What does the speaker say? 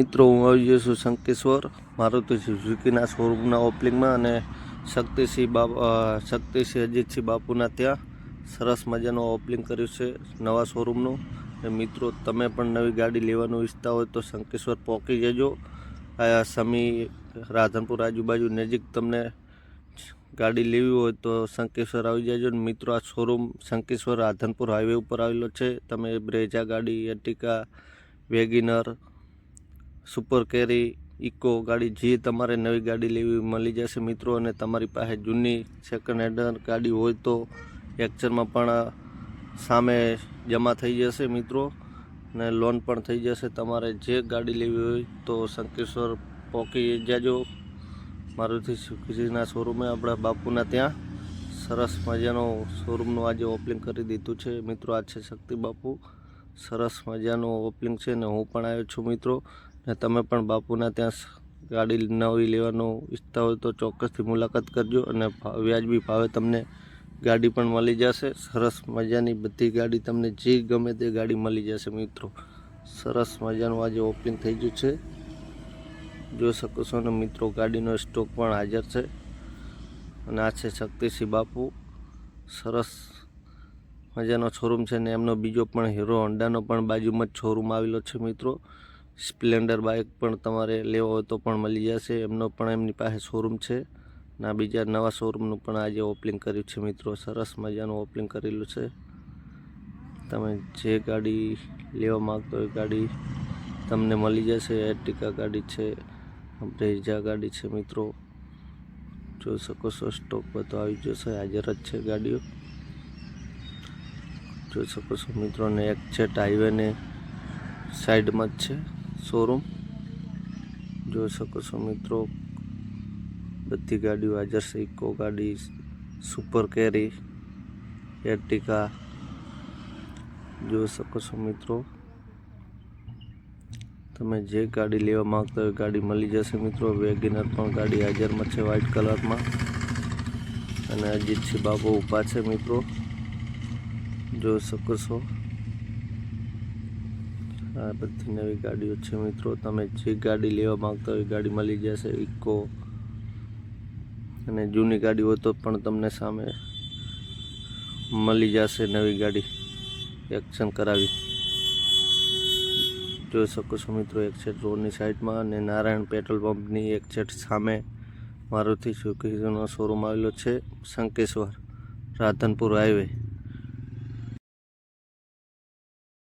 મિત્રો, હું આવી ગયો છું શંકેશ્વર. મારુતિ સુઝુકીના શોરૂમના ઓપનિંગમાં અને શક્તિસિંહ બાપ શક્તિસિંહ અજીતસિંહ બાપુના ત્યાં. સરસ મજાનું ઓપનિંગ કર્યું છે નવા શોરૂમનું અને મિત્રો, તમે પણ નવી ગાડી લેવાનું ઈચ્છતા હોય તો શંકેશ્વર પહોંચી જજો. આ સમી રાધનપુર આજુબાજુ નજીક તમને ગાડી લેવી હોય તો શંકેશ્વર આવી જજો. ને મિત્રો, આ શોરૂમ શંકેશ્વર રાધનપુર હાઈવે ઉપર આવેલો છે. તમે બ્રેજા ગાડી એર્ટિકા વેગિનર સુપર કેરી, ઇકો ગાડી, જે તમારે નવી ગાડી લેવી મળી જશે મિત્રો, અને તમારી પાસે જૂની સેકન્ડ હેન્ડ ગાડી હોય તો એક્ચરમાં પણ સામે જમા થઈ જશે મિત્રો અને લોન પણ થઈ જશે. તમારે જે ગાડી લેવી હોય તો શંકેશ્વર પહોંચી જાજો. મારુતિ સુઝુકીના શોરૂમે આપણા બાપુના ત્યાં. સરસ મજાનો શોરૂમનું આજે ઓપનિંગ કરી દીધું છે મિત્રો, આ છે શક્તિ બાપુ. સરસ મજાનું ઓપનિંગ છે ને હું પણ આવ્યો છું મિત્રો. ને તમે પણ બાપુના ત્યાં ગાડી નવી લેવાનું ઈચ્છતા હોય તો ચોક્કસથી મુલાકાત કરજો અને વ્યાજબી ભાવે તમને ગાડી પણ મળી જશે. સરસ મજાની બધી ગાડી તમને જે ગમે તે ગાડી મળી જશે મિત્રો. સરસ મજાનું આજે ઓપનિંગ થઈ ગયું છે. જોઈ શકો છો ને મિત્રો, ગાડીનો સ્ટોક પણ હાજર છે. અને આ છે શક્તિસિંહ બાપુ. સરસ મજાનો શોરૂમ છે ને એમનો બીજો પણ હીરો હોન્ડાનો પણ બાજુમાં જ શોરૂમ આવેલો છે મિત્રો. સ્પ્લેન્ડર બાઇક પણ તમારે લેવો હોય તો પણ મળી જશે. એમનો પણ એમની પાસે શોરૂમ છે. ના બીજા નવા શોરૂમનું પણ આજે ઓપનિંગ કર્યું છે મિત્રો. સરસ મજાનું ઓપનિંગ કરેલું છે. તમે જે ગાડી લેવા માગતો હોય ગાડી તમને મળી જશે. એર્ટિકા ગાડી છે બ્રેઝા ગાડી છે મિત્રો. જોઈ શકો છો સ્ટોક બધો આવી જશે હાજર જ છે ગાડીઓ. જોઈ શકો છો મિત્રોને એક છે હાઈવેને સાઈડમાં જ છે. શોરૂમ. જોઈ શકો છો મિત્રો, બધી ગાડીઓ હાજર છે ઇકો ગાડી, સુપર કેરી એર્ટિકા જોઈ શકો છો મિત્રો, તમે જે ગાડી લેવા માંગતા હોય ગાડી મળી જશે મિત્રો. વેગેનર પણ ગાડી હાજરમાં છે વ્હાઇટ કલરમાં. અને અજીતસિંહ બાબુ ઊભા છે મિત્રો. જોઈ શકો છો. આ બધી નવી ગાડીઓ છે મિત્રો. તમે જે ગાડી લેવા માગતા હોય એ ગાડી મળી જશે. ઇકો અને જૂની ગાડી હોય તો પણ તમને સામે મળી જશે નવી ગાડી. એક્શન કરાવી. જોઈ શકો છો મિત્રો એક્સેટ રોડની સાઈડમાં અને નારાયણ પેટ્રોલ પંપની એક્સેટ સામે મારુતિ સુઝુકીનો શોરૂમ આવેલો છે. શંકેશ્વર, રાધનપુર હાઈવે